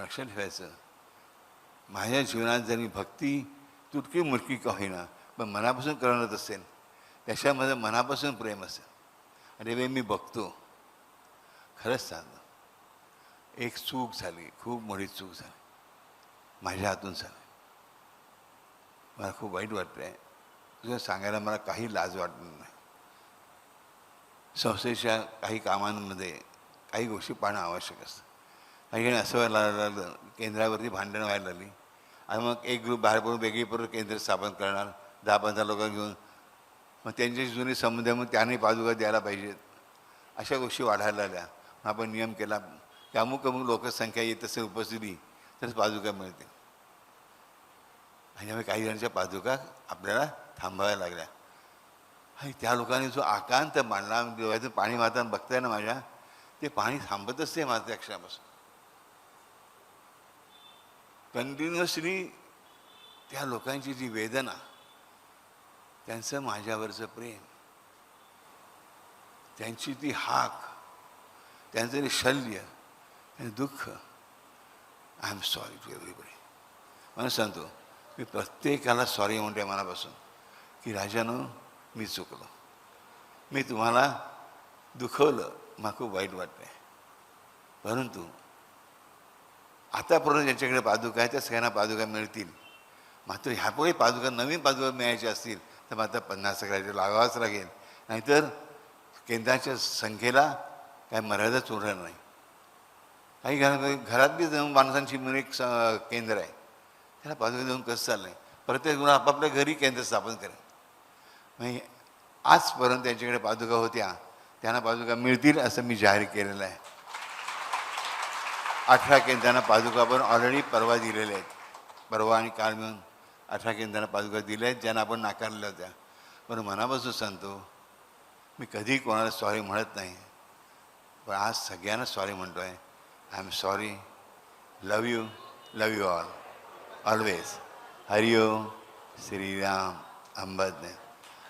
लक्षात ठेवायचं. माझ्या जीवनात जरी भक्ती तुटकी मुटकी का होईना पण मनापासून करणारच असेल. त्याच्यामध्ये मनापासून प्रेम असेल. आणि वे मी बघतो. खरंच सांग एक चूक झाली खूप मोठी चूक झाली. माझ्या हातून झाली. मला खूप वाईट वाटतं आहे तुझं सांगायला मला काही लाज वाटत नाही. संस्थेच्या काही कामांमध्ये काही गोष्टी पाहणं आवश्यक असतं. काही असं व्हायला लागलं केंद्रावरती भांडणं व्हायला लागली. आणि मग एक ग्रुप बाहेर पडून वेगळी पडून केंद्र स्थापन करणार. दहा पंधरा लोक घेऊन. मग त्यांच्याशी जुने संबंध मग त्यांनी पादुका द्यायला पाहिजेत. अशा गोष्टी वाढायला लागल्या. मग आपण नियम केला. की अमुक अमुक लोकसंख्या येत असेल उपस्थिती तरच पादुका मिळते आणि त्यामुळे काही जणांच्या पादुका आपल्याला थांबाव्या लागल्या. आणि त्या लोकांनी जो आकांत मांडला डोळ्यातून पाणी वाहताना बघताय ना माझ्या ते पाणी थांबतच नाही माझ्या अक्षरापासून कंटिन्युअसली त्या लोकांची जी वेदना त्यांचं माझ्यावरचं प्रेम त्यांची ती हाक त्यांचं ते शल्य त्यांचं दुःख I am sorry to everybody म्हणून सांगतो मी प्रत्येकाला सॉरी म्हणते मनापासून की राजानं मी चुकलो. मी तुम्हाला दुखवलं मला खूप वाईट वाटतंय. परंतु आतापर्यंत ज्यांच्याकडे पादुका आहे त्या सगळ्यांना पादुका मिळतील. मात्र ह्यापुढे पादुका नवीन पादुका मिळायच्या असतील तर मात्र पन्नास सगळ्याचे लागावाच लागेल. नाहीतर केंद्राच्या संख्येला काय मर्यादाच उरणार नाही. काही घरा घरात बी जाऊन माणसांची म्हणून एक स- केंद्र आहे. त्याला पादुका देऊन कसं चाललं आहे प्रत्येक गुण आपापल्या घरी केंद्र स्थापन करेल. म्हणजे आजपर्यंत त्यांच्याकडे पादुका होत्या त्यांना पादुका मिळतील असं मी जाहीर केलेलं आहे. अठरा केंद्रांना पादुका पण ऑलरेडी परवा दिलेल्या आहेत. परवा आणि काल मिळून अठरा केंद्रांना पादुका दिल्या आहेत ज्यांना आपण नाकारलेल्या होत्या. पण मनापासून सांगतो मी कधी कोणाला सॉरी म्हणत नाही. पण आज सगळ्यांना सॉरी म्हणतो आहे I am sorry love you love you all always Hariom. Shriram. अंबदने